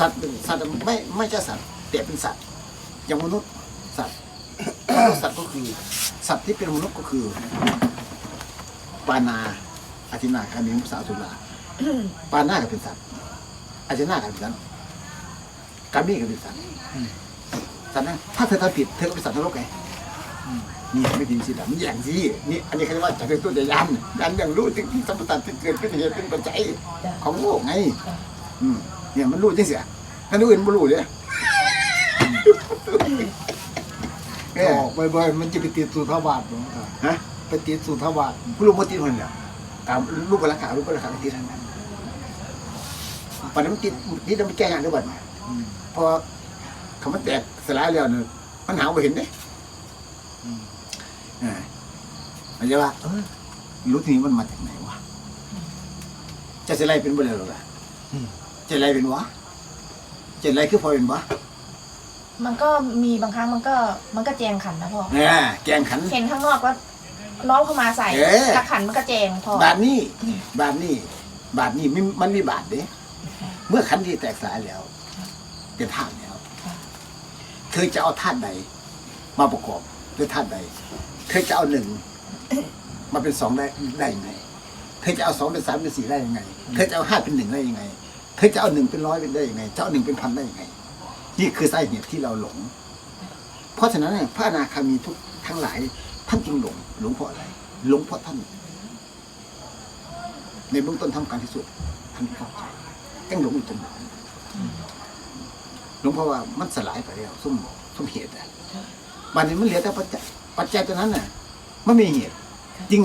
สัตว์สัตว์ไม่ไม่ใช่สัตว์แต่เป็นสัตว์อย่างมนุษย์สัตว์สัตว์ก็คือ สัตว์ที่เป็นมนุษย์ก็คือปานาอาทินาคามิมุสาสุราปานาก็เป็นสัตว์อาทินาก็เป็นสัตว์กามีก็เป็นสัตว์สัตว์นะถ้าเธอทำผิดเธอก็เป็นสัตว์นรกไงนี่ไม่ดีสิดำอย่างสินี่อันนี้เขาเรียกว่าจักรตัวยันยันอย่างรู้ถึงสัมปทานที่เกิดเป็นเหตุเป็นปัจจัยของโลกไง อืม เนี่ยมันรู้จริงเสียถ้ารู้อื่นไม่รู้เลยเออออกบ่อยๆมันจะไปติดสุทาวาสหลวงตาฮะไปติดสุทาวาสผู้รู้มติคนเดียวตามรูปราคารูปราคาที่ท่านนั้นปัจจุบันติดที่ต้องไปแก้งานด้วยบัดเนี่ยอืมพอคำว่าแตกสลายแล้วเนี่ยมันหาไม่เห็นเนี่ยอืมอ่ามันจะว่าเออรู้ทีนี้มันมาจากไหนวะจะสลายเป็นบ่เลยหรอกอะ จะสลายเป็นวะจะสลายคือพอเป็นวะมันก็มีบางครั้งมันก็มันก็แจงขันนะพ่อเนี่ยแกงขัน เห็นข้างนอกว่าล้อเข้ามาใส่เอ๊ะกระขันมันก็แจงพ่อ บาทนี้บาทนี้บาทนี้มันมันมีบาทเด้เมื่อขันที่แตกสลายแล้วเป็นธาตุแล้วเธอจะเอาธาตุใด มาประกอบด้วยธาตุใด เธอจะเอาหนึ่งมาเป็นสองได้ได้ยังไง เธอจะเอาสองเป็นสามเป็นสี่ได้ยังไง เธอจะเอาห้าเป็นหนึ่งได้ยังไง เธอจะเอาหนึ่งเป็นร้อยเป็นได้ยังไงจะเอาหนึ่งเป็นพันได้ยังไง นี่คือสาเหตุที่เราหลง เพราะฉะนั้นเนี่ยพระอนาคามีทุกทั้งหลาย ท่านจึงหลงหลงเพราะอะไรหลงเพราะท่าน ในเบื้องต้นทำการที่สุดท่านไม่เข้าใจยังหลงอยู่ตรงนั้นหลงเพราะว่ามันสลายไปแล้วส้มส้มเหตุอะบัดนี้มันเหลือแต่ปัจจัยปัจจัยตัวนั้นน่ะมันไม่มีเหตุ จึง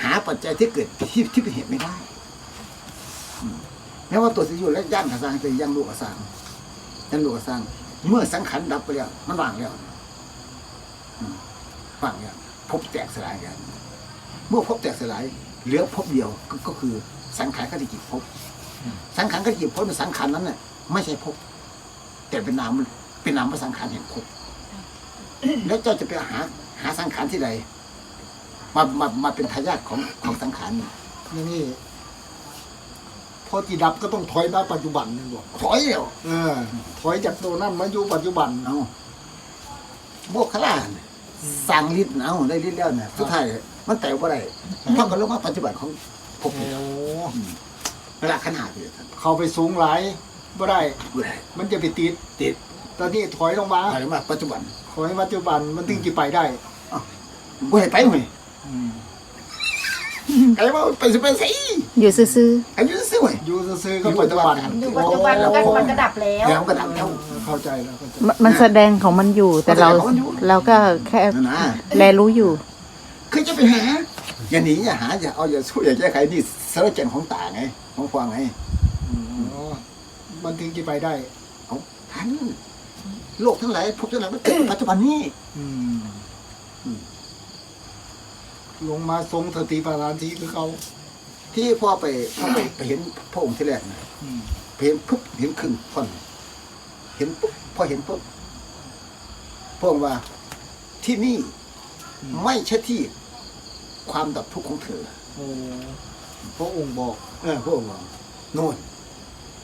หาปัจจัยที่เกิดที่ที่เป็นเหตุไม่ได้อืม แม้ว่าตัวสิอยู่และย่านกระซังแต่ยังลูกกระซังยังลูกกระซังเมื่อสังขารดับไปแล้ว มันว่างแล้วว่างแล้วพบแตกสลายกัน เมื่อพบแตกสลายเหลือพบเดียวก็คือสังขารกติจิตพบ สังขารกติจิตพบในสังขารนั้นน่ะไม่ใช่พบ แต่เป็นนามเป็นนามว่าสังขารแห่งพบแล้วเจ้าจะไปหา หาสังขารที่ใดมามามาเป็นทายาทของของสังขารนี่นี้พ อจีดับก็ต้องถอยมาปัจจุบันนี่บอกถอยเดียวเออ ถอยจากตัวนั้นมาอยู่ปัจจุบัน เอาโบกขลาน่ะสั่งลิ้นเอาได้ลิ้นแล้วเนี่ยสุดท้ายมันแต่ว่าไรเท่ากับลงมาปัจจุบันของพบโอ้นี่เวลาขนาดเดียวกันเข้าไปสูงหลายบ่ได้ บ่ได้มันจะไปติดติดตอนนี้ถอยลงมาอะไรมาปัจจุบันถอยปัจจุบันมันถึงจะไปได้บ่ให้ไปไหม ไอ้ว่าไปสิไปสิอยู่ซื่ออายุซื้อไหมอยู่ซื่อๆก็ปัจจุบันอยู่ปัจจุบันมันก็มันก็ดับแล้ว แล้วก็ดับแล้ว เข้าใจแล้วเข้าใจ ๆมมันแสดงของมันอยู่แต่เราแสดงของมันอยู่ เราก็แค่นั่นนะแลรู้อยู่ คือจะไปหา อย่าหนีอย่าหาอย่าเอาอย่าสู้อย่าแก้ไขนี่สารเจนของตาไงของฟังไงอ๋อมันถึงจะไปได้ เอาทันโลกทั้งหลายพบทั้งหลายมันเกิดในปัจจุบันนี้ อืมอืม ลงมาทรงสติปัฏฐานทีคือเขาที่พ่อไปพ่อไปไปเห็นพระองค์ที่แรกนะอืมไปเห็นปุ๊บเห็นครึ่งท่อนเห็นปุ๊บพอเห็นปุ๊บพระองค์ว่าที่นี่ไม่ใช่ที่ความดับทุกข์ของเธอ โอ้พระองค์บอก เออพระองค์บอกโน่น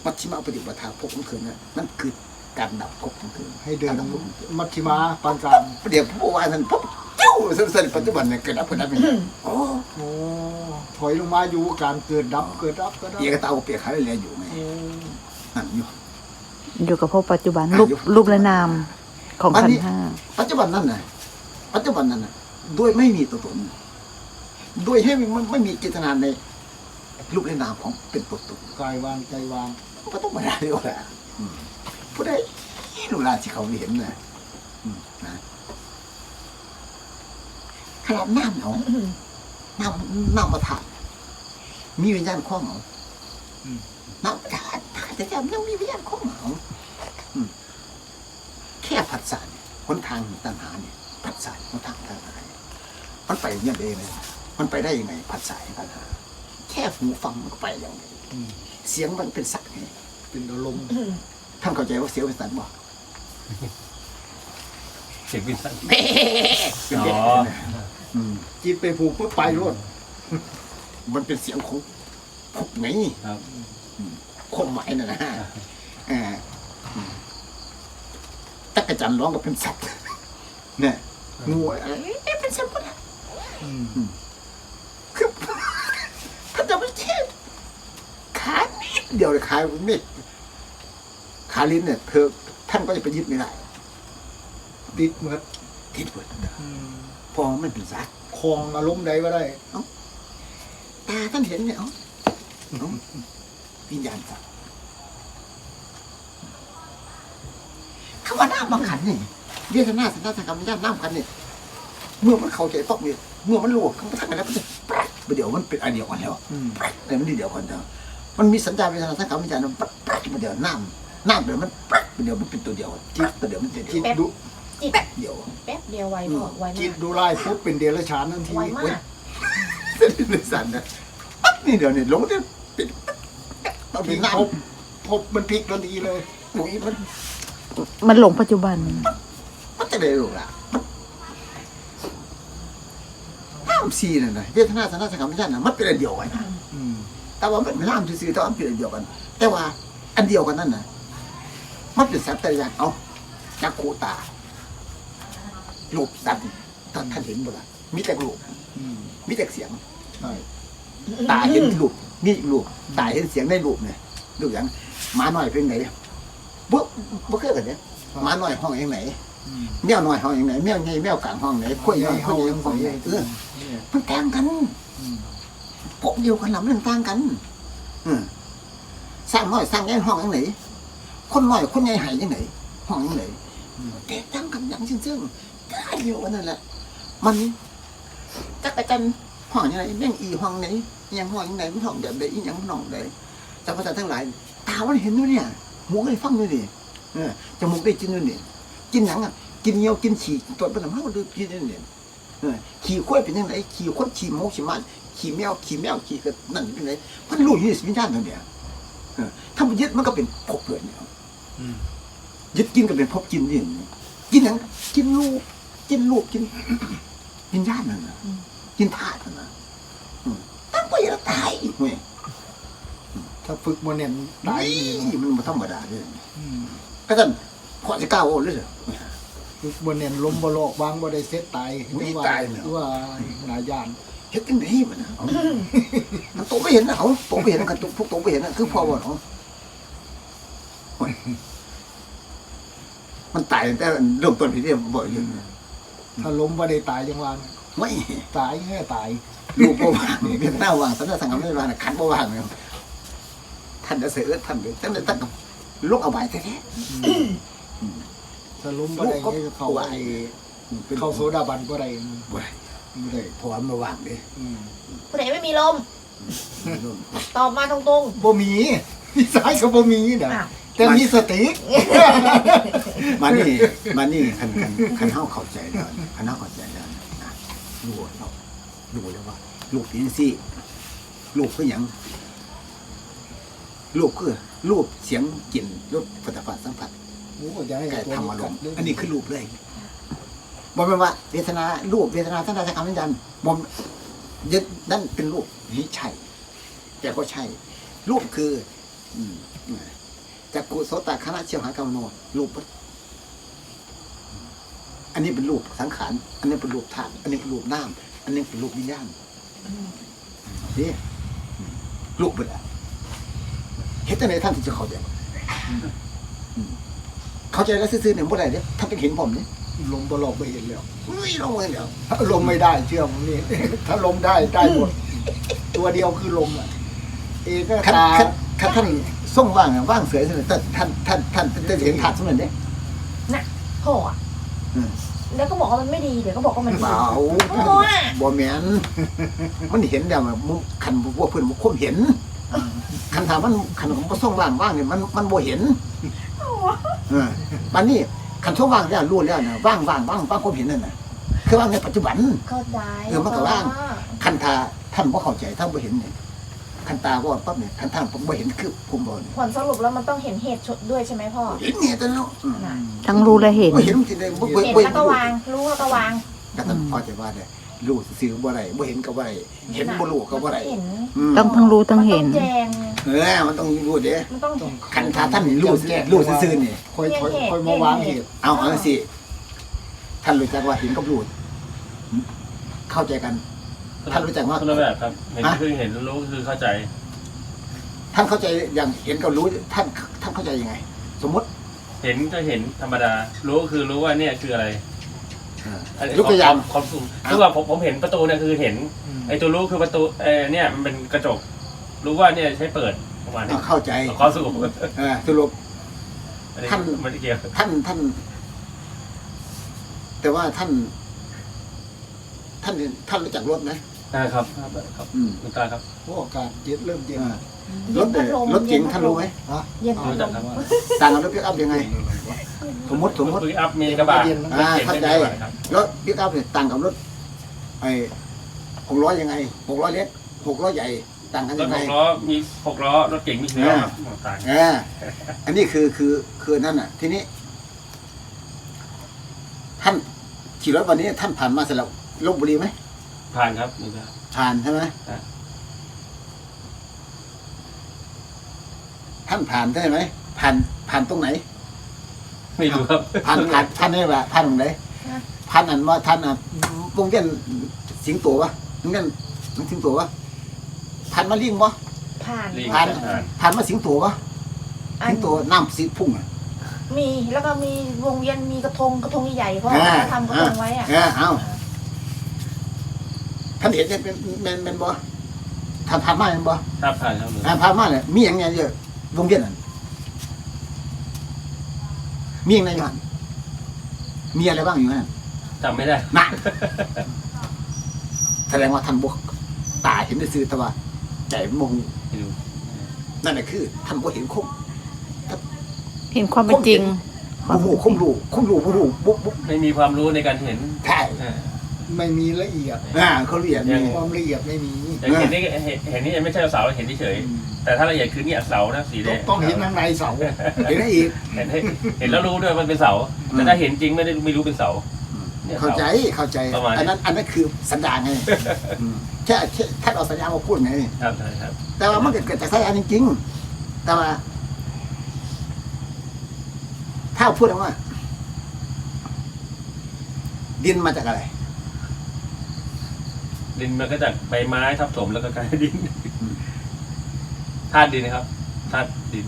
มัชฌิมาปฏิปทาภพของเธอนะนั่นคือการดับภพของเธอให้เดินการดับภพของเธอมัชฌิมาปานกลางเดี๋ยวผู้ว่าท่านปุ๊บ จิ้วสั้นๆปัจจุบันเนี่ยเกิดดับเกิดดับเนี่ยโอ้โอ้ถอยลงมาอยู่การเกิดดับเกิดดับเกิดดับเอียกระเตาเปียกขาเลยอยู่ไงโอ้นั่นอยู่อยู่กับพวกปัจจุบันอะรูปอยู่รูปและนามของอันขันนี้ธ์ห้าปัจจุบันนั่นน่ะปัจจุบันนั่นน่ะด้วยไม่มีตัวตนด้วยให้มันไม่มีเจตนาในรูปและนามของเป็นตัวตนกายวางใจวางก็ต้องมาได้ด้วยแหละอืมผู้ใดลูกหลานที่เขาเห็นนะอืมนะ ขนาดน้ำเนาะน้ำน้ำประทานมีวิญญาณข้องเหรออืมน้ำประทานแต่จะยังมีวิญญาณข้องเหรออืมแค่ผัสสะเนี่ยหนทางตัณหาเนี่ยผัสสะหนทางตัณหาเนี่ยมันไปอย่างเดียวเลยมันไปได้ยังไงผัสสะตัณหาแค่หูฟังมันก็ไปอย่างไงอืมเสียงมันเป็นสัตว์ไงเป็นอารมณ์ท่านเข้าใจว่าเสียงเป็นสัตว์บ่เสียงวินสันเป็นเด็ก อ๋ออืมจิตไปผูกเพื่อไปรวดมันเป็นเสียงของพบไงครับ ความหมายน่ะนะเอ่าจันทร์ร้องก็เป็นสัตว์เนี่ยงูอะไรเอ๊ะเป็นสัตว์ปะเนี่ยอืมคือถ้าจะไม่เช่ขานิดเดียวเลยขาไม่ขาลิ้นเนี่ยเธอท่านก็จะไปยึดไม่ได้ติดเหมือนทิศเปิดอืมพ อมันเป็นสัตว์คลองอารมณ์ใดก็ได้ตาท่านเห็นเนี่ยเอ้าเอ้าวิญญาณสัตว์คำว่าน้ำบางขันนี่เรียกหน้าสัญญาสังกรรมวิญญาณน้ำขันนี่เมื่อมันเข้าใจต้องมีเมื่อมันรู้คำว่าทางกันแล้วมันจะแปร๊บเดี๋ยวมันเป็นอันเดียวกันแล้วอืมแปร๊บแต่มันดีเดียวกันเดียวมันมีสัญญาณเวทนาสังขารวิญญาณมันแปร๊บแปร๊บมาเดียวน้ำน้ำเดี๋ยวมันแปร๊บเดี๋ยวมันเป็นตัวเดียวจิตตัวเดียวมันจะจิตเดี ยวดูจิตเดียวแป๊บเดียวไวพ่อไวจิมาตก ดูไล่ปุ๊บเป็นเดรัจฉานทันทีไวมากเส้นในสันนะปั๊บนี่เดี๋ยวนี่หลงเนี่ยเป็นต้องพลิมีกน้พบพบมันพลิกทันทีเลยำปุ๋ยมันมันหลงปัจจุบัน มันจะได้รู้ล่ะน้ำซีนั่นนะเวทนาสัญญาสังขารวิญญาณน่ะมันเป็นอันเดียวกันนะอืมแต่ว่ามันน้ำซื่อๆแต่ว่ามันเป็นอันเดียวกัน แต่ว่าอันเดียวกันนั่นนะมันเป็นสัตว์แต่ละอย่างเอาจักขูตา รูปสัตว์ท่านท่านเห็นบ่ล่ะมีแต่รูปอืมมีแต่เสียง ใช่ ตาเห็นรูปมีอีกรูปตาเห็นเสียงในรูปเนี่ยดูอย่างหมาหน่อยเป็นไหนบ่บ่เคยกันเนี่ยหมาหน่อยห้องยังไหนอืม แมวหน่อยห้องยังไหนแมวใหญ่แมวกลางห้องไหนข้อยใหญ่ห้องยังห้องไหนเออเนี่ยมันต่างกัน อืมพวกเดียวกันลำมันต่างกัน อืมสร้างน้อยสร้างใหญ่ห้องยังไหน คนน้อยคนใหญ่หายยังไหนห้องยังไหน แตกต่างกันอย่งซึ่งๆก็เดียวกันนั่นแหละ มันจักรจันทร์ห้องยังไงแม่งอีห้องไหนยังห้องยังไหนมันห้องแบบใดอีหยังมันห้องใดแต่ภาษาทั้งหลาย ตามันเห็นด้วยเนี่ยหูก็ได้ฟังด้วยนี่เออจมูกได้กินด้วยนี่กินหยังอะกินเงี้ยวกินฉี่ตัวเป็นน้ำมันดูกินด้วยนี่เออขี่ข้อยเป็นยังไงขี่คนขี่หมูขี่มันขี่แมวขี่แมวขี่ก็นั่นเป็นไงมันรู้ยู่ในวิญญาณนั่นเนี่ยเออถ้ามันยึดมันก็เป็นภพเลยเนี่ย ยึดกินก็เป็นภพกินนี่กินหยังกินลูก กินลูกกินวิญญาณนั่นนะกินธาตุนั่นนะอืมตั้งไปแล้วตายอีกเว้ยถ้าฝึกมันเนี่ยตายดีนี่นะมันบ่ธรรมดาเลยอืมก็ท่านพอจะกล้าโอ้เลยเหรอฝึกมันเนี่ยล้มบ่โลกวางบ่ได้เซตตายอุ๊ยว่าตายแล้วว่าหนายานเฮ็ดจังไดมันนะเอามันโตไม่เห็นนะเขาโตไม่เห็นกันพวกโตไม่เห็นนะคือพ่อว่าเขาโอ้ย มันตายตั้งแต่เริ่มต้นพี่เรียบ่อยอยู่นะถ้าล้มบ่ได้ตายยังวางไม่ตายแค่ตายลูกบ่ว่างเรียนหน้าว่างสัญญาสังคมไม่ว่างนะขันบ่ว่างเลยท่านจะเสือท่านเดี๋ยวท่านจะตั้งกับลูกเอาไว้แท้ถ้าล้มบ่ได้ลูกก็ให้เขาไหวไอ้ๆเป็นเข้าโซดาบันบ่ได้บ่ได้บ่ได้เพราะว่ามันบ่ว่างเด้อืมผู้ใดไม่มีลม ตอบมาตรง บ่มีนิสัยก็บ่มีๆนะอ้าว แต่มีสติ มานี่มานี่คันคันคันเฮาเข้าใจแล้วคันเฮาเข้าใจแล้วนะรู้เนาะรู้แล้วว่าลูกเป็นจังซี่ลูกคือหยังลูกคือรูปเสียงกลิ่นรสผลิตภัณฑ์สัมผัสโอ้ยายแต่ตัวทำอารมณ์กัดอันนี้คือรูปเลยบอกเป็นว่าเวทนารูปเวทนาทั้งใดทั้งคำวิญญาณบอมยึดนั่นเป็นรูปนี่ใช่ แต่ก็ใช่ รูปคืออืม จากกุโสตคณะเชียวหากรรมโนรูปอันนี้เป็นรูปสังขารอันนี้เป็นรูปธาตุอันนี้เป็นรูปน้ำอันนี้เป็นรูปวิญญาณนี่รูปเป็นอะไรเห็นแต่ในท่านที่จะเข้าใจอืมเข้าใจแล้วซื่อๆเนี่ยบ่ได้เนี่ยท่านเป็นเห็นผมเนี่ยลมบ่หลอกบ่เห็นแล้วอุ้ยลงเลยเดี๋ยวถ้าลมไม่ได้เชื่อผมนี่ถ้าลมได้ได้หมดตัวเดียวคือลมอะเอก็คันตาคันคันท่าน ส่งว่างอะว่างเสือเสนอแต่ท่านท่านท่านท่านจะเห็นถาดเสมอเนี่ยโถ่อะอืมแล้วก็บอกว่ามันไม่ดีเดี๋ยวก็บอกว่ามันดีเบาโอ้ยบ่แมนมันเห็นแล้วอะมึงคันพวกเพื่อนมันคมเห็นคันถามมันคันผมก็ส่งว่างว่างเนี่ยมันมันบ่เห็นเออปันนี้คันส่งว่างแล้วรู้แล้วนะว่างว่างว่างว่างคมเห็นนั่นน่ะคือว่างในปัจจุบัน เข้าใจเออมันก็ว่าง คันทาท่านบ่เข้าใจท่านบ่เห็นเนี่ย คันตาว่าปั๊บเนี่ยคันท่านผมบ่เห็นคือผมบ่เนี่ยผลสรุปแล้วมันต้องเห็นเหตุชดด้วยใช่ไหมพ่อ เห็นเนี่ยแต่เนาะอืมน่ะทั้งรู้และเห็น บ่เห็นมันสิได้บ่บ่เห็นบ่แล้วก็วาง รู้แล้วก็วางก็ท่านพอใจว่าได้รู้สื่อบ่ได้บ่เห็นก็บ่ได้เห็นบ่รู้ก็บ่ได้เห็นอืมต้องทั้งรู้ทั้งเห็น มัต้องแจงเออมันต้องรู้เด้ มันต้องต้องคันถ้าท่านรู้รู้ซื่อๆนี่ ค่อยค่อยค่อยมาวางเหตุเอาเอาสิ ท่านรู้จักว่าเห็นกับรู้เข้าใจกัน ท่านรู้จักว่า คนละแบบครับ เห็นฮะ คือเห็นรู้คือเข้าใจ ท่านเข้าใจอย่างเห็นกับรู้ท่านท่านเข้าใจยังไง สมมติ เห็นก็เห็นธรรมดา รู้ก็คือรู้ว่าเนี่ยคืออะไรอันนี้ยกตัวอย่าง ความสูงคือว่าผมผมเห็นประตูเนี่ยคือเห็นอืมไอ้ตัวรู้คือประตูเออเนี่ยมันเป็นกระจก รู้ว่าเนี่ยใช้เปิดประมาณนี้เข้าใจความสูงเออสรุป อันนี้ท่าน มันไม่เกี่ยว ท่านท่าน แต่ว่าท่าน ท่านท่านรู้จักรถไหมนะ ครับครับครับอืมคุณตาครับเพราะอากาศเย็นเริ่มเย็นอ่าเย็รนถพัดลมรถเก๋งท่านรู้ไหมฮะเย็นพัดรู้ลจักมครับ ต่างกับรถพิกอัพยังไง สมมติสมมติ คืออัพมีกระบะอ่าเห็นเข้าไม่ใจดีกว่าครับรถพิกอัพเนี่ยต่างกับรถไอ้หกล้อยังไงหกล้อเล็กหกล้อใหญ่ต่างกันรยัถงหไง กล้อมีหกล้อรถเก๋งมีสี่ล้อครับต่างเอออันนี้คือคือคือนั่นน่ะ ทีนี้ ท่านขี่รถวันนี้ ท่านผ่านมาเสร็จแล้วลบบุรีไหม ผ่านครับนี่ครับผ่านใช่ไหมครับ ท่านผ่านใช่ไหมผ่านผ่านตรงไหน ไม่รู้ครับ ผ่านผ่านท่านนี่แหละผ่านตรงไหนผ่านอันว่าท่านอะวงเวียนสิงโตวะวงเวียนสิงโตวะผ่านมาลิงวะผ่าน ลิง ผ่านผ่าน ผ่านมาสิงโตวะอัสินงโตน้ำสีพุ่งอะ มีแล้วก็มีวงเวียนมีกระทงกระทงใหญ่ๆเพราะอ่า เขาทำกระทงไว้อะเออเอาท่านเห็นเนี่ยเป็นเป็นเป็นบ่ท่านผ่านมาเป็นบ่ครับผ่านครับอ่าผ่านมาเนี่ยมีอย่างเงี้ยเยอะวงเวียนนั่นมีอย่างไรอยู่หันมีอะไรบ้างอยู่นั่นจำไม่ได้นะแสดงว่าท่านบกตาเห็นได้ซื้อแต่ว่าใจมองไม่รู้นั่นแหละคือท่านบ่เห็นคมเห็นความเป็นจริง บ่ฮู้คมรู้คมรู้บ่รู้บ่บ่ไม่มีความรู้ในการเห็น ใช่ อ่า ไม่มีละเอียด อ่าเขาเรียกยันี่งความละเอียดไม่มี อย่างเห็นนี่เห็นเห็นนี่ยังไม่ใช่เสาเห็นเฉยๆแต่ถ้าละเอียดคือเนี่ยเสานะสีแดต้องงต้องเห็นข้างในเสาเห็นได้อีก เห็นให้เห็นแล้วรู้ด้วยมันเป็นเสาแต่ถ้าเห็นจริงไม่ได้ไม่รู้เป็นเสาเนี่ยเข้าเสาใจเข้าใจ ประมาณนี้ อันนั้นอันนั้นคือสัญญาไงอืมแค่แค่ท่านเอาสัญญามาพูดไง ครับใช่ครับ แต่ว่ามันเกิดจากสัญญาจริงๆ แต่ว่า ถ้าพูดว่า ดินมาจากอะไร ดินมันก็จากใบไม้ทับถมแล้วก็กลายเป็นดินอืมธาตุดินนะครับธาตุดิน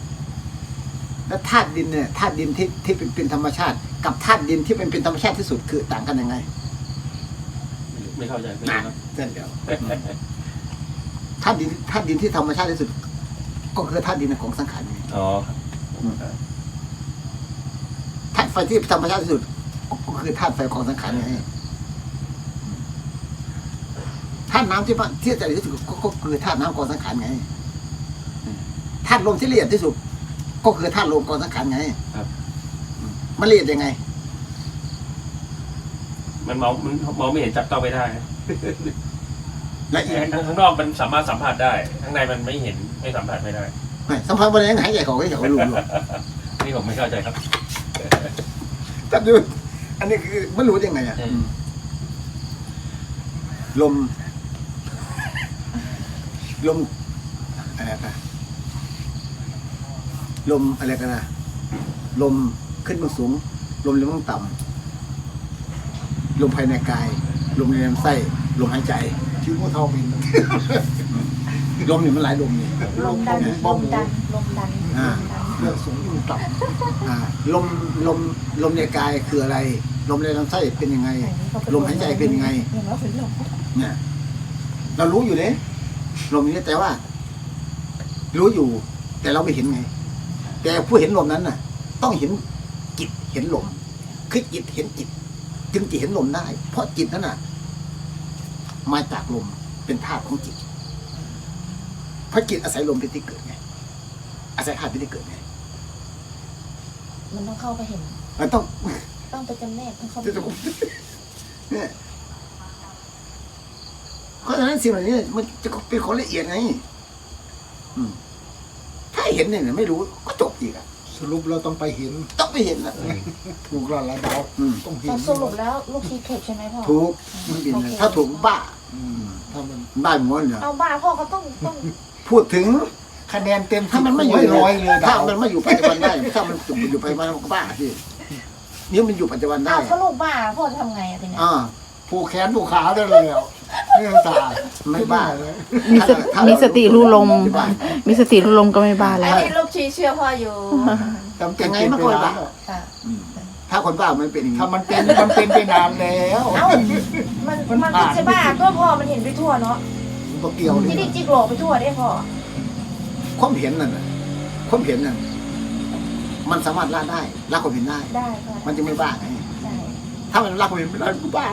แล้วธาตุดินเนี่ยธาตุดินที่ที่เป็นเป็นธรรมชาติ กับธาตุดินที่เป็นเป็นธรรมชาติที่สุดคือต่างกันยังไงไม่เข้าใจไม่รู้ครับเส้นเดียวธาตุดินธาตุดินที่ธรรมชาติที่สุด ก็คือธาตุดินของสังขารไงอ๋อครับธาตุไฟที่ธรรมชาติที่สุด ก็คือธาตุไฟของสังขารไงธาตุน้ำที่ว่าที่จะที่สุดก็ก็คือธาตุน้ำของสังขารไงธาตุลมที่ละเอียดที่สุด ก็คือธาตุลมของสังขารไงมันละเอียดยังไง มันมองมันมองไม่เห็นจับต้องไม่ได้นะละเอียดข้างนอกมันสามารถสัมผัสได้ ข้างในมันไม่เห็นไม่สัมผัสไม่ได้ไม่สัมพันธ์วันนี้หายใจของไม่เขารู้หรอกนี่ผมไม่เข้าใจครับแต่ดูอันนี้คือไม่รู้ยังไงอะอืมลม ลมอะไรกันลมอะไรกันนะลมขึ้นมาสูง ลมลงมาต่ำลมภายในกาย ลมในลำไส้ลมหายใจชื่อว่าเท่าบินลมนี่มันหลายลมนี่ลมดันบ้ลองมหมูดันลมดันอ่าเรื่องสูงอยู่ต่อ่าลมลมลมในกายคืออะไร ลมในลำไส้เป็นยังไง ลมหายใจเป็นยังไงอย่างเราถึงลมเนี่ยเรารู้อยู่เลย ลมนี้แต่ว่า รู้อยู่ แต่เราไม่เห็นไง แต่ผู้เห็นลมนั้นน่ะ ต้องเห็นจิตเห็นลมคือจิตเห็นจิต จึงจะเห็นลมได้ เพราะจิตนั้นน่ะ มาจากลมเป็นธาตุของจิตเพราะจิตอาศัยลมเป็นที่เกิดไงอาศัยธาตุเป็นที่เกิดไงมันต้องเข้าไปเห็น มันต้อง ต้องไปจำแนกต้องเข้าไปจะเห็นเนี่ยเพราะฉะนั้น สิ่งเหล่านี้มันจะเป็นของละเอียดไงอืมถ้าเห็นเนี่ยไม่รู้ก็จบอีกอะำสสรุปเราต้องไปเห็น ต้องไปเห็นนะถูกแล้วละดาวอืมต้องเห็แต่นสรุปแล้วลูกชีถูกใช่ไหมพ่อถูกมันเป็นเลยถ้าถูกบ้าอืมถ้ามันบ้าหมดเนี่ยเอาบ้าพ่อก็ต้องต้อง พูดถึงคะแนนเต็มถ้ามันไม่อยู่ให้ร้อยเลยถ้าดาวมันไม่อยู่ปัจจุบันได้ถ้ามันอยู่ปัจจุบันมันก็บ้าที่นี่มันอยู่ปัจจุบันได้อ้าวถ้าลูกบ้าพ่อจะทำไงอะทีเนี้ยอ่าผูกแขนผูกขาได้เลยแล้ วเรื่องตาไม่บ้าเลยมีสติมีสติรู้ลมไม่บ้ามีสติรู้ลมก็ไม่บ้าอัแล้นว นี้ลูกชีเชื่อพ่ออยู่จำเป็นยังไงเป็นมันไปก็ไม่นานบ้าแล้วค่ะอืมถ้าคนบ้ามันเป็นอย่างนี้ถ้ามันเป็นมันเป็นไปนานแล้วเอ้า มัน มันมันผ่านจะบ้าก็พ่อมันเห็นไปทั่วเนาะมันก็เกี่ยวเลที่ยดิจิกโหลกไปทั่วได้พ่อ ความเห็นนั่นน่ะความเห็นนั่นมันสามารถละได้ละความเห็นได้ ได้พ่อมันจะไม่บ้าไงใช่ถ้ามันละความเห็นไม่ได้มันก็บ้า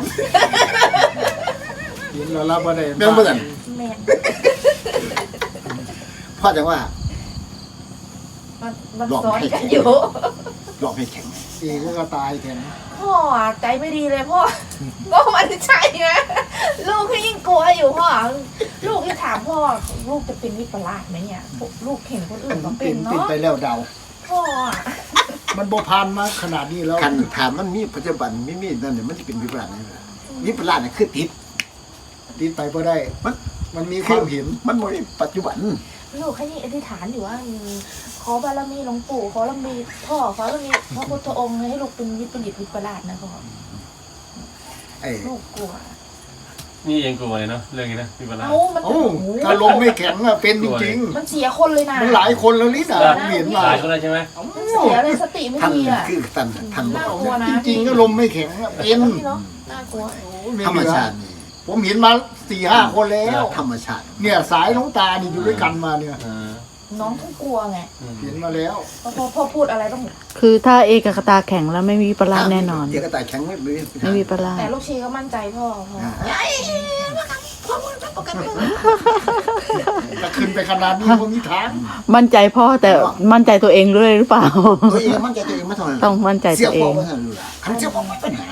เห็นแล้วรับว่าได้แม่นบ่กันแม่นเพราะจังว่ามันมันหลอกซ้อนให้กันอยู่หลอกให้แข็งเองก็ตายแทนพ่ออะใจไม่ดีเลยพ่อก็มันใช่ไงลูกก็ยิ่งกลัวอยู่พ่อลูกที่ถามพ่อลูกจะเป็นวิปลาสไหมเนี่ยลูกเห็นคนอื่นก็เป็เป็นนเป็นเนาะไปแล้วเดาพ่ออะมันบ่ผ่านมาขนาดนี้แล้วคันถามมันมีปัจจุบันไม่มีนั่นเนี่ยมันจะเป็นวิปลาสไงล่ะวิปลาสเนี่ยคือติด ติดไปก็ได้ มันมันมีความเห็น มันไม่ได้ปัจจุบันลูกแค่นี้อธิษฐานอยู่ว่าอืมขอบารมีหลวงปู่ขอบารมีพ่อขอบารมีพระพุทธองค์ให้ลูกเป็นวิปริตวิปลาสนะพ่อไอ้ลูกกลัวนี่เองกลัวเลยเนาะเรื่องนี้นะพี่บาลา เอ้ามันโอ้ถ้าลมไม่แข็งอะเป็นจริงมันเสียคนเลยนะ ๆมันหลายคนแล้วลิซ่าผมเห็นมาหลายคนแล้วใช่ไหมมันเสียเลยสติไม่ท่านดีอะ คือท่านท่านบอน่ากกลัวนะจริงๆก็ลมไม่แข็งอะเป็นพี่เนาะน่ากลัวโอ้ไม่ธรรมเหลือชาตินี่ ผมเห็นมาสี่ห้าคนแล้ว ธรรมชาติเนี่ยสายน้องตานี่อยู่ด้วยกันมาเนี่ย อ่าน้องก็กลัวไงอืม เห็นมาแล้วพอพอพอพูดอะไรต้อง คือถ้าเอกคตาแข็งแล้วไม่มีวิปลาสแน่นอน เดี๋ยวก็ตายแข็งไม่ไม่ไม่มีวิปลาสแต่ลูกชีก็มั่นใจพ่อพ่ออ่าพ่อพูดประกันถ้าขึ้นไปขนาดนี้ก็มีทางมั่นใจพ่อแต่มั่นใจตัวเองด้วยหรือเปล่า ตัวเองมั่นใจตัวเองไม่เท่านั้นต้องมั่นใจเสียตัวเอพ่อง ไม่เท่านั้นอยู่ละคันเสียพ่อไม่ปัญหา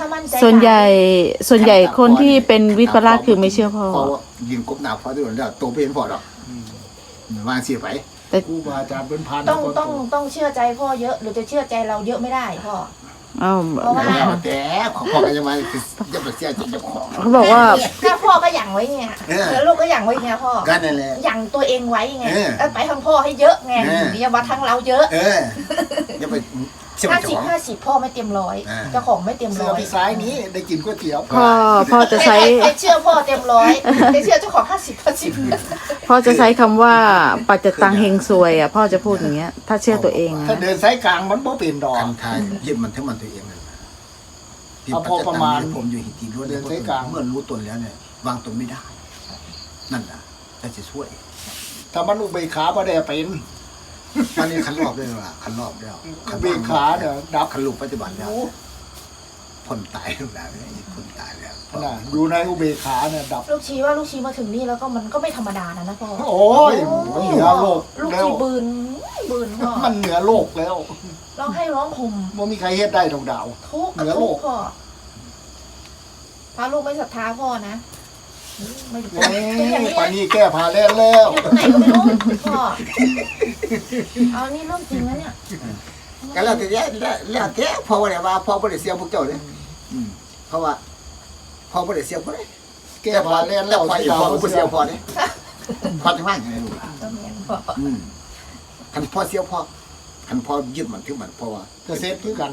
ถ้ามั่นใจส่วนใหญ่ส่วนใหญ่คนที่เป็นวิปลาสคือไม่เชื่อพ่อเพราะว่ายิงกบหนาพอด้วยแล้วโตไปเห็นพอหรอกวางเสียไปครูบาอาจารย์เป็นพันต้องคนต้องต้องเชื่อใจพ่อเยอะ หรือจะเชื่อใจเราเยอะไม่ได้พ่อ อ้าวเพราะว่า แล้วแต่ของพ่อก็จะมาจะไปเสียใจเจ้าของเขาบอกว่าถ้าพ่อก็หยั่งไว้ไงเออแล้วลูกก็หยั่งไว้ไงพ่อก็นั่นแหละ หยั่งตัวเองไว้ไงเออ แล้วไปทางพ่อให้เยอะไงเอออย่ามาทางเราเยอะ เอออย่าไป เสียใจห้าเจ้าสิบของ ห้าสิบพ่อไม่เต็มร้อยอ่า เจ้าของไม่เต็มเสื้ร้ออยพี่ซ้ายนี้ได้กินก๋วยเตี๋ยว พ่อพ่อจะใช้ไอ้เชื่อพ่อเต็มร้อยไอ้เชื่อเจ้าของห้าสิบห้าสิบพ่อจะใช้คำว่าปัจจตังเฮงซวยอะพ่อจะพูดอย่างเงี้ย ถ้าเชื่อตัวเองถ้านะเดินสายกลางมันบ่เป็นดอก คันทายยึดมันทั้งมันตัวเองเลยที่เอาพอประมาณจจตังผมอยู่หินตีล้วนเดินสายกลาง เมื่อรู้ตนแล้วเนี่ย วางตนไม่ได้ นั่นแหละแต่จะช่วย ถ้ามันอุเบกขาบ่ได้เป็น ตอนนี้คันรอบด้วยล่ะคันรอบแล้วอุเบกขาเนี่ยดับคันลูกปัจจุบันแล้วพ้นตายแล้วนะพ้นตายแล้วน่ะอยู่ในอุเบกขาเนี่ยดับ ลูกชี้ว่าลูกชี้มาถึงนี่แล้วก็มันก็ไม่ธรรมดานะนะพ่อโอ้ยมันเหนือโลกลูกแล้วชี้บืนบืนพ่อมันเหนือโลกแล้วร้องให้ร้องห่มบ่มีใครเฮ็ดได้ดอกดาวทุกข์เหนือโลทุกกข์พ่อถ้าลูกไม่ศรัทธาพ่อนะ ไม่โอ้เป็นอย่างยนี้ปานนี้แก้ผ้าแล่นแล้วอยู่ตรงไหนก็ไม่รู้พ่อเอานี่เรื่องจริงนะเนี่ยก็แล้วแต่แย่แล้วแล้วแต่พอว่าเนี่ยว่าพอบ่ได้เสียพวกเจ้าเลยอืมเพราะว่าพอบ่ได้เสียพวกเลยแก้ผ้าแล่นแล้แล้ววพอสิอีกดาวพอบ่เสื้เสีอยพอเนี่ยพอจะว่าอย่างไรลูกต้องเรียนพ่ออืมคันพอเสียพอ คันพอยึดมันถือมันเพราะว่าก็เซ็ตคือกัน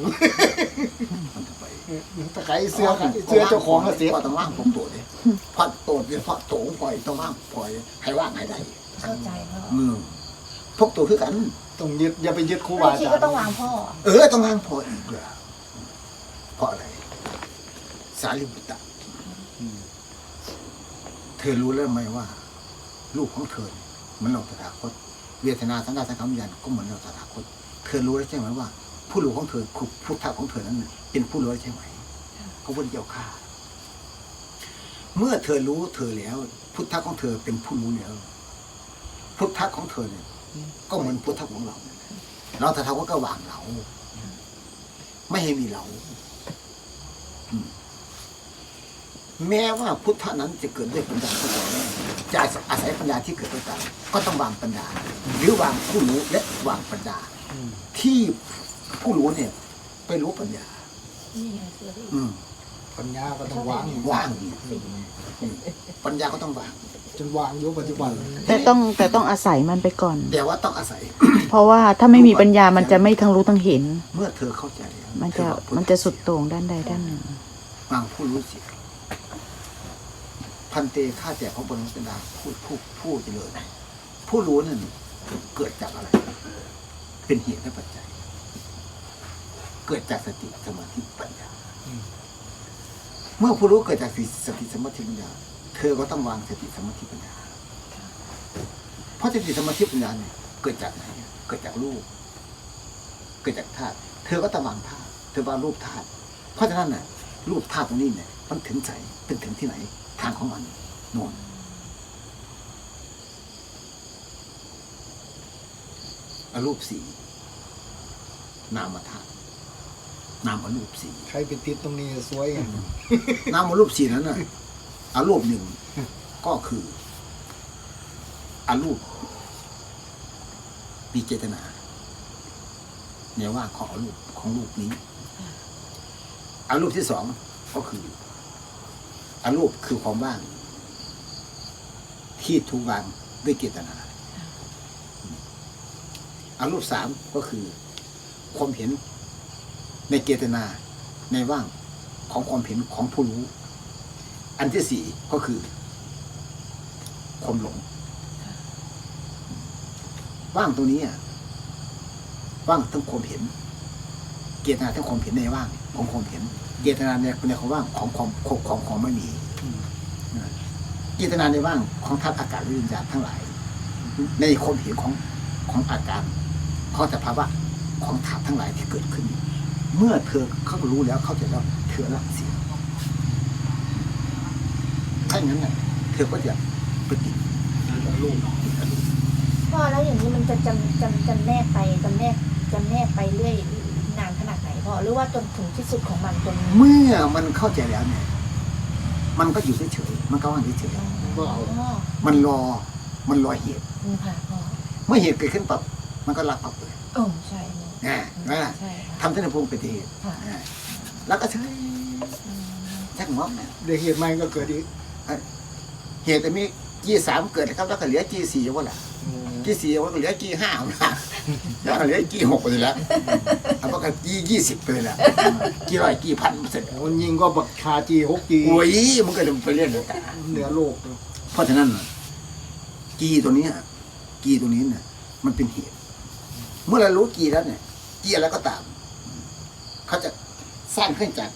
มันจะไปตะไคร้เสื้อกันเสื้อเจ้าของก็เซ็ตพอต้องว่างผมตัวดิพอโตดเนี่ยพอโตงปล่อยต้องว่างปล่อยให้ว่างให้ได้เข้าใจพ่อมือพวกตัวคือกันต้องยึดอย่าไปยึดครูลูบากอาชี้จารก็ย์ต้องวางพ่อ เออต้องว่างพออีกเลยเพราะอะไร สารีบุตรเธอรู้แล้วไหมว่า ลูกของเธอเหมันเราตถาคตเวทนาสังขารสังขารวิญญาณก็เหมือนเราตถาคต เธอรู้แล้วใช่ไหมว่า ผู้รู้ของเธอคือพุทธะของเธอนั้นน่ะเป็นผู้รู้แล้วใช่ไหมเขาพูดเกี่ยวข้าเมื่อเธอรู้เธอแล้ว พุทธะของเธอเป็นผู้รู้แล้วพุทธะของเธอเนี่ยก็เหมือนพุทธะของเรา เราแตถาคตก็วางเรา ไม่ให้มีเราแม้ว่าพุทธะนั้นจะเกิดด้วยปัญญาก็ตามจะอาศัยปัญญาที่เกิดด้วยกันก็ต้องวางปัญญาหรือวางผู้รู้และวางปัญญา ที่ผู้รู้เนี่ย ไปรู้ปัญญา นี่ไงเสือพี่อืมปัญญาก็ต้องวางวางอีกอืมปัญญาก็ต้องวาง จนวางอยู่ปัจจุบันแต่ต้องแต่ต้องอาศัยมันไปก่อน แต่ว่าต้องอาศัย เพราะว่าถ้าไม่มีปัญญามันจะไม่ทั้งรู้ทั้งเห็น เมื่อเธอเข้าใจแล้วมันจะเธอบอกมันจะสุดโต่งด้านใดด้านหนึ่ง วางผู้รู้สิพันเตฆ่าแต่พระบรมศาสดาพูดพูดพูดเลยผู้รู้นั่นเกิดจากอะไร เป็นเหตุและปัจจัย เกิดจากสติสมาธิปัญญาเมื่อผู้รู้เกิดจากสติสมาธิปัญญา เธอก็ต้องวางสติสมาธิปัญญา เพราะสติสมาธิปัญญาเนี่ยเกิดจากไหนเกิดจากรูป เกิดจากธาตุ เธอก็ต้องวางธาตุ เธอวางรูปธาตุ เพราะฉะนั้นน่ะ รูปธาตุตรงนี้เนี่ย มันถึงใจเป็นถึงที่ไหน ทางของมันโน่น รูปสีนามธาตุนามอรูปสีใครไปติดตรงนี้สวยไงนามรูปสีนั้นน่ะอารูปหนึ่งก็คืออารูปมีเจตนาในว่าของอารูปของรูปนี้อารูปที่สองก็คืออารูปคือความว่าง ที่ถูกวางด้วยเจตนา อารูปสามก็คือ ความเห็นในเจตนาในว่างของความเห็นของผู้รู้ อันที่สี่ก็คือ ความหลง ว่างตรงนี้อะว่างทั้งความเห็น เจตนาทั้งความเห็นในว่างของความเห็น เจตนาในในความว่างของความของของของไม่มีนะเจตนาในว่างของธาตุอากาศและวิญญาณทั้งหลาย ในความเห็นของของอาการ ข้อสภาวะของธาตุทั้งหลายที่เกิดขึ้น เมื่อเธอเข้ารู้แล้วเข้าใจแล้วเธอละเสียถ้าอย่างนั้นน่ะเธอก็จะไปติดลูกพ่อแล้วอย่างนี้มันจะจำจำจำแนกไปจำแนกจำแนกไปเรื่อยนานขนาดไหนพ่อหรือว่าจนถึงที่สุดของมันจนเมื่อมันเข้าใจแล้วเนี่ยมันก็อยู่เฉยๆมันก็ว่างเฉยก็เอาอ๋อๆมันรอมันรอเหตุอืมค่ะพ่อเมื่อเหตุเกิดขึ้นปั๊บ มันก็รับปั๊บเลยโอ้ใช่เนอะนะนะใช่ค่ะ ทำท่านภูมิเป็นเหตุค่ะ นะแล้วก็ใช่อืมช่างงอกนะเดี๋ยวเหตุใหม่ก็เกิดอีกเหตุจะมีจีสามเกิดนะครับแล้วก็เหลือจีสี่ว่าแหละจีสี่ว่าก็เหลือจีห้านะแล้วก็เหลือจีหกไปเลยแล้วแล้วก็จียี่สิบไปเลยแล้วจีร้อยจีพันเสร็จมันยิงก็บักคาจีหกจีโอ้ยมันก็จะไปเรื่อยเลยเหนือโลกเพราะฉะนั้นน่ะกีตัวเนี้ยกีตัวนี้เนี่ยมันเป็นเหตุ เมื่อเรารู้กีแล้วเนี่ยกีอะไรก็ตาม เขาจะสร้างขึ้นจาก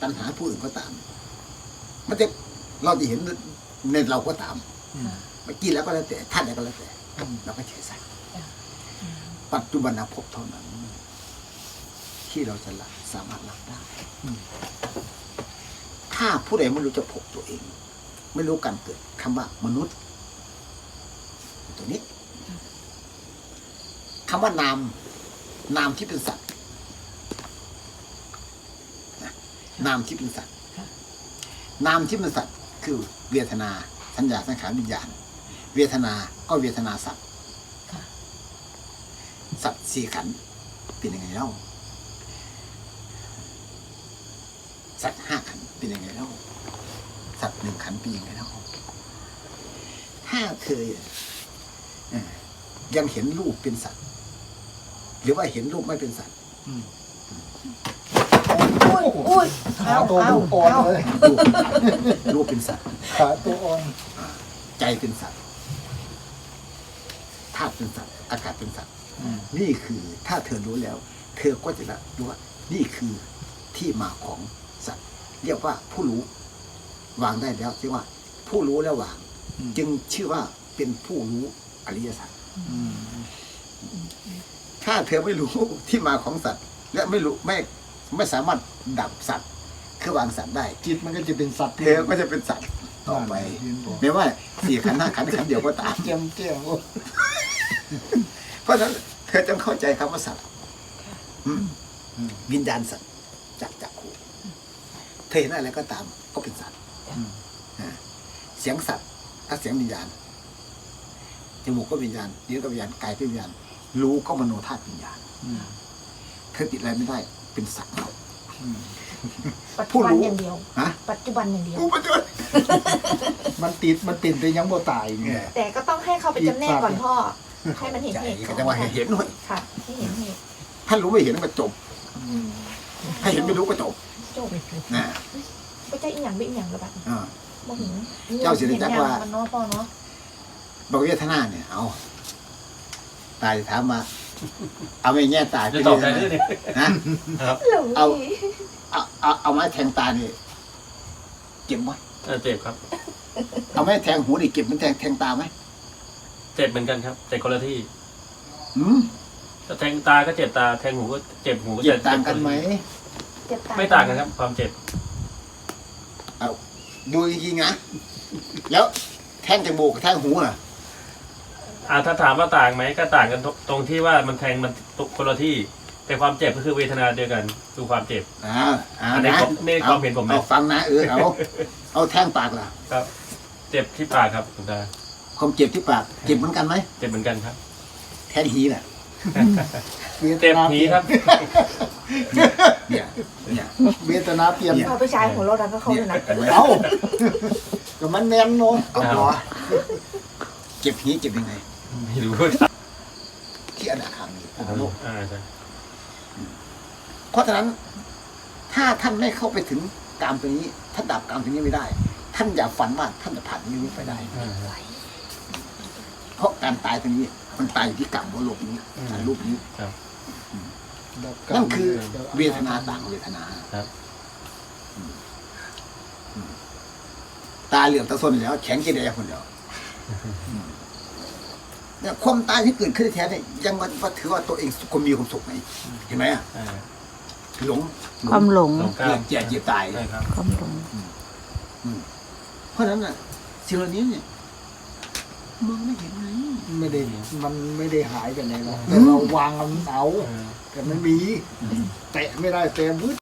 ตัณหาผู้อื่นก็ตาม มันจะเราจะเห็นในเราก็ตามมากีแล้วก็แล้วแต่ท่านอะไรก็แล้วแต่เราก็เฉยใส่ปัจจุบันภพเท่านั้น ที่เราจะละสามารถละได้ถ้าผู้ใดไม่รู้จะพบตัวเอง ไม่รู้การเกิดคำว่ามนุษย์ ตัวนี้ คำว่านาม นามที่เป็นสัตว์นะนามที่เป็นสัตว์นามที่เป็นสัตว์คือเวทนา สัญญาสังขารวิญญาณ เวทนาก็เวทนาสัตว์ค่ะสัตว์สี่ขันธ์เป็นยังไงเล่าสัตว์ห้าขันธ์เป็นยังไงเล่าสัตว์หนึ่งขันธ์เป็นยังไงเล่าถ้าเธอเอ่อ ยังเห็นรูปเป็นสัตว์ หรือว่าเห็นรูปไม่เป็นสัตว์อุ้ยอุ้ยขาเอาตัวเอาลูกอ่อนเอาเลยรูปรูปเป็นสัตว์ ขาตัวอ่อนใจเป็นสัตว์ธาตุเป็นสัตว์ อากาศเป็นสัตว์นี่คือถ้าเธอรู้แล้ว เธอก็จะรู้ว่านี่คือที่มาของสัตว์ เรียกว่าผู้รู้ วางได้แล้วชื่อว่า ผู้รู้แล้ววางจึงชื่อว่าเป็นผู้รู้อริยสัจ ถ้าเธอไม่รู้ที่มาของสัตว์ และไม่รู้ไม่ไม่สามารถดับสัตว์ คือวางสัตว์ได้ จิตมันก็จะเป็นสัตว์เธอก็จะเป็นสัตว์ต่อไปยืนบอกไม่ว่าสี่ขันธ์ห้าขันธ์ขันธ์เดียวก็ตามเจียมเจียมโอ้เพราะฉะนั้นเธอจงเข้าใจคำว่าสัตว์อืมวิญญาณสัตว์จากจักขูเธอเห็นอะไรก็ตามก็เป็นสัตว์อ่าเสียงสัตว์ถ้าเสียงวิญญาณจ มูกก็วิญญาณลิ้นก็วิญญาณกายก็วิญญาณ รู้ก็มโนธาตุวิญญาณเธอติดอะไรไม่ได้ เป็นสัตว์ปัจผู้จุบันรู้อย่างเดียวฮะปัจจุบันอย่างเดียวกูมาเจอมันติดมันเป็นแต่ยังบ่ตายไงแต่ก็ต้องให้เขาไปจำแนกก่อนพ่อให้มันเห็นใจเหตุก็จะว่าให้เห็นหน่อยค่ะให้เห็นเหตุถ้ารู้ไม่เห็นมันจบให้เห็นไม่รู้ก็จบจบนะก็จะอีหยังไม่อีหยังระบาดอ่าบ่เห็นเจ้าสิได้จักว่าเห็นหยังมันเนาะพ่อเนาะ บอกเวทนาเนี่ย เอา ตายถามมา เอาไม่แง่ตายจะตอบได้ด้วยเนี่ยนะหลงเอา เอาเอาเอาไม้แทงตาเนี่ยเก็บไว้เออเจ็บครับเอาไม้แทงหูนี่เก็บมันแทงแทงตาไหมเจ็บเหมือนกันครับแต่คนละที่อืมถ้าแทงตาก็เจ็บตาแทงหูก็เจ็บหูเจ็บต่างกันไหมเจ็บตาไม่ต่างกันครับ ความเจ็บดูจริงๆนะแล้วแทงจมูกกับแทงหูอะ อ่าถ้าถามว่าต่างไหมก็ต่างกันตรงตรงที่ว่ามันแทงมันคนละที่ แต่ความเจ็บก็คือเวทนาเดียวกันคือความเจ็บ อ่าอ่าอันนี้นะผมนี่ความเห็นผมนะ เอาฟังนะเออเอาเอาแทงปากล่ะครับ เจ็บที่ปากครับคุณตาความเจ็บที่ปากเจ็บเหมือนกันไหมเจ็บเหมือนกันครับ แทงหีน่ะเวทเจ็บนาหีเปลี่ยนครับ เนี่ยเนี่ยเวทนาเปลี่ยนเนี่ยเอาไปใช้หัวเราะแล้วก็เข้าเลยนะเห็นไหมเอ้าก็มันแมนเนาะเอาพอเจ็บหีเจ็บยังไง ไม่รู้ที่อนาคามีโลก อ่าใช่เพราะฉะนั้นถ้าท่านไม่เข้าไปถึงกรรมตัวนี้ท่านดับกรรมตัวนี้ไม่ได้ ท่านอย่าฝันว่าท่านจะผ่านนี้ไปได้ อ่าเพราะการตายตรงนี้มันตายอยู่ที่กรรมบนโลกนี้อืมในรูปนี้ดับกรรมนั่นคือเวทนาต่างเวทนาครับ อืมอืมตาเหลือกตาสนแล้ว แข็งกี่แดงคนเดียวอืม เนี่ยความตายที่เกิดขึ้นแท้เนี่ยยังว่าถือว่าตัวเองคนมีความสุขไหมเห็นไหมอะอ่าหลงความหลงสองเกลียดเกลียดเหยียบตาย ใช่ครับ ความหลง เพราะฉะนั้นน่ะสิ่งเหล่านี้เนี่ยมองไม่เห็นไง ไม่ได้มันไม่ได้หายไปไหนหรอกอืแต่มเราวางมันเอาอ่าแต่ไม่มี แตะไม่ได้แต่วืด